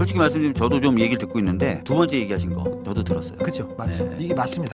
솔직히 말씀드리면 저도 좀 얘기를 듣고 있는데 두 번째 얘기하신 거 저도 들었어요. 그죠? 맞죠? 네. 이게 맞습니다.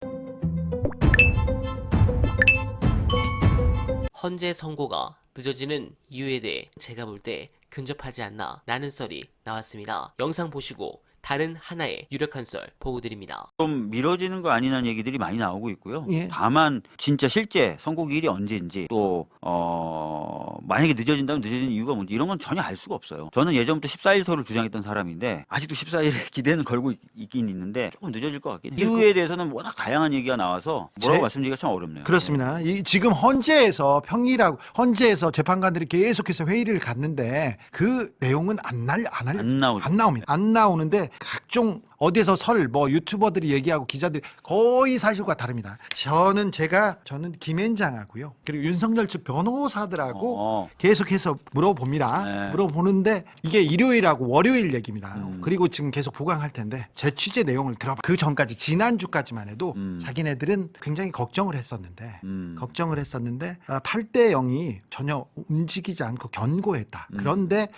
헌재 선고가 늦어지는 이유에 대해 제가 볼 때 근접하지 않나 라는 썰이 나왔습니다. 영상 보시고 다른 하나의 유력한 썰 보고 드립니다. 좀 미뤄지는 거 아니냐는 얘기들이 많이 나오고 있고요. 예. 다만 진짜 실제 선고기일이 언제인지 또 어, 만약에 늦어진다면 늦어지는 이유가 뭔지 이런 건 전혀 알 수가 없어요. 저는 예전부터 14일설을 주장했던 사람인데 아직도 14일에 기대는 걸고 있, 있긴 있는데 조금 늦어질 것 같긴 해요. 이유에 대해서는 워낙 다양한 얘기가 나와서 뭐라고 제- 말씀드리기가 참 어렵네요. 그렇습니다. 이, 지금 헌재에서 평일하고 헌재에서 재판관들이 계속해서 회의를 갔는데 그 내용은 안 날, 안, 할, 안 나오죠. 안 나옵니다. 안 나오는데 각종 어디서 설, 뭐 유튜버들이 얘기하고 기자들이 거의 사실과 다릅니다. 저는 제가 저는 김앤장하고요. 그리고 윤석열 측 변호사들하고 어, 계속해서 물어봅니다. 네. 물어보는데 이게 일요일하고 월요일 얘기입니다. 음. 그리고 지금 계속 보강할 텐데 제 취재 내용을 들어봐. 그 전까지 지난주까지만 해도 음. 자기네들은 굉장히 걱정을 했었는데 음. 걱정을 했었는데 8대 0이 전혀 움직이지 않고 견고했다. 음. 그런데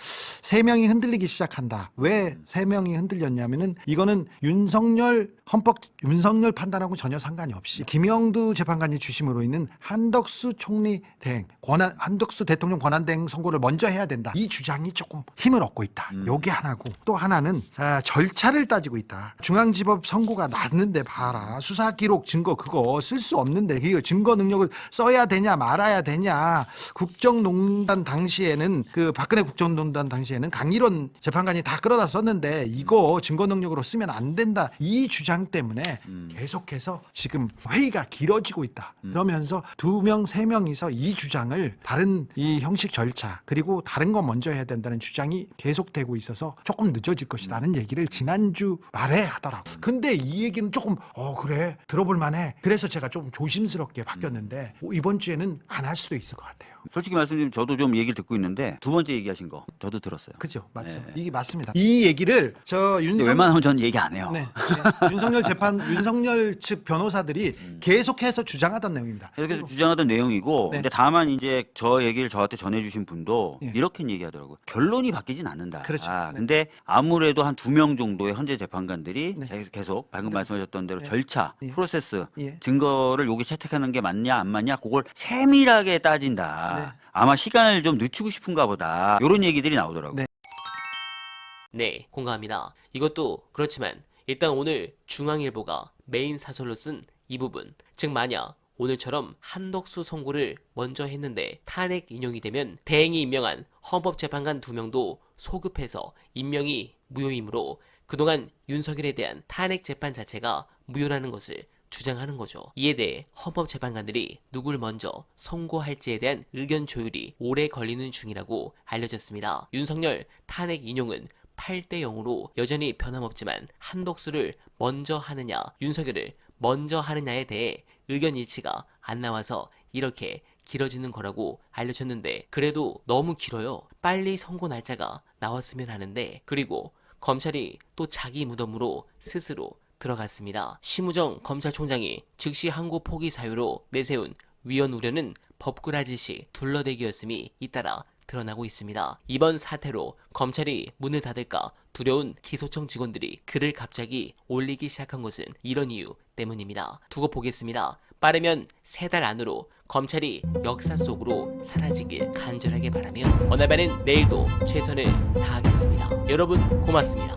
세 명이 흔들리기 시작한다. 왜 세 명이 흔들렸냐면은 이거는 윤석열 헌법 윤석열 판단하고 전혀 상관이 없이 김영두 재판관이 주심으로 있는 한덕수 총리 대행 권한 한덕수 대통령 권한 대행 선고를 먼저 해야 된다. 이 주장이 조금 힘을 얻고 있다. 음. 요게 하나고 또 하나는 아, 절차를 따지고 있다. 중앙지법 선고가 났는데 봐라. 수사 기록 증거 그거 쓸 수 없는데 이거 증거 능력을 써야 되냐 말아야 되냐. 국정농단 당시에는 그 박근혜 국정농단 당시에는 강일원 재판관이 다 끌어다 썼는데 이거 증거 능력으로 쓰면 안 된다. 이 주장 때문에 음. 계속해서 지금 회의가 길어지고 있다. 그러면서 두 명, 세 명이서 이 주장을 다른 이 형식 절차 그리고 다른 거 먼저 해야 된다는 주장이 계속되고 있어서 조금 늦어질 것이라는 얘기를 지난주 말에 하더라고. 근데 이 얘기는 조금 어 그래 들어볼 만해. 그래서 제가 좀 조심스럽게 바뀌었는데 어, 이번 주에는 안 할 수도 있을 것 같아요. 솔직히 말씀드리면 저도 좀 얘기를 듣고 있는데 두 번째 얘기하신 거 저도 들었어요. 그죠? 맞죠? 네. 이게 맞습니다. 이 얘기를 저 근데 윤석 웬만하면 전 얘기 안 해요. 네, 네. 윤석열 재판 윤석열 측 변호사들이 계속해서 주장하던 내용입니다. 계속해서 주장하던 내용이고 네. 근데 다만 이제 저 얘기를 저한테 전해주신 분도 예. 이렇게 얘기하더라고요. 결론이 바뀌진 않는다. 그렇죠. 아, 네. 근데 아무래도 한 두 명 정도의 현재 재판관들이 네. 계속- 계속 방금 네. 말씀하셨던 대로 네. 절차, 예. 프로세스, 예. 증거를 여기 채택하는 게 맞냐 안 맞냐 그걸 세밀하게 따진다. 네. 아마 시간을 좀 늦추고 싶은가 보다. 이런 얘기들이 나오더라고요. 네. 네, 공감합니다. 이것도 그렇지만 일단 오늘 중앙일보가 메인 사설로 쓴 이 부분, 즉 만약 오늘처럼 한덕수 선고를 먼저 했는데 탄핵 인용이 되면 대행이 임명한 헌법재판관 두 명도 소급해서 임명이 무효이므로 그동안 윤석열에 대한 탄핵 재판 자체가 무효라는 것을 주장하는 거죠. 이에 대해 헌법 재판관들이 누굴 먼저 선고할지에 대한 의견 조율이 오래 걸리는 중이라고 알려졌습니다. 윤석열 탄핵 인용은 8대 0으로 여전히 변함없지만 한덕수를 먼저 하느냐, 윤석열을 먼저 하느냐에 대해 의견 일치가 안 나와서 이렇게 길어지는 거라고 알려졌는데 그래도 너무 길어요. 빨리 선고 날짜가 나왔으면 하는데 그리고 검찰이 또 자기 무덤으로 스스로 들어갔습니다. 심우정 검찰총장이 즉시 항고 포기 사유로 내세운 위헌 우려는 법꾸라지식 둘러대기였음이 잇따라 드러나고 있습니다. 이번 사태로 검찰이 문을 닫을까 두려운 기소청 직원들이 글을 갑자기 올리기 시작한 것은 이런 이유 때문입니다. 두고 보겠습니다. 빠르면 세 달 안으로 검찰이 역사 속으로 사라지길 간절하게 바라며 어나바는 내일도 최선을 다하겠습니다. 여러분 고맙습니다.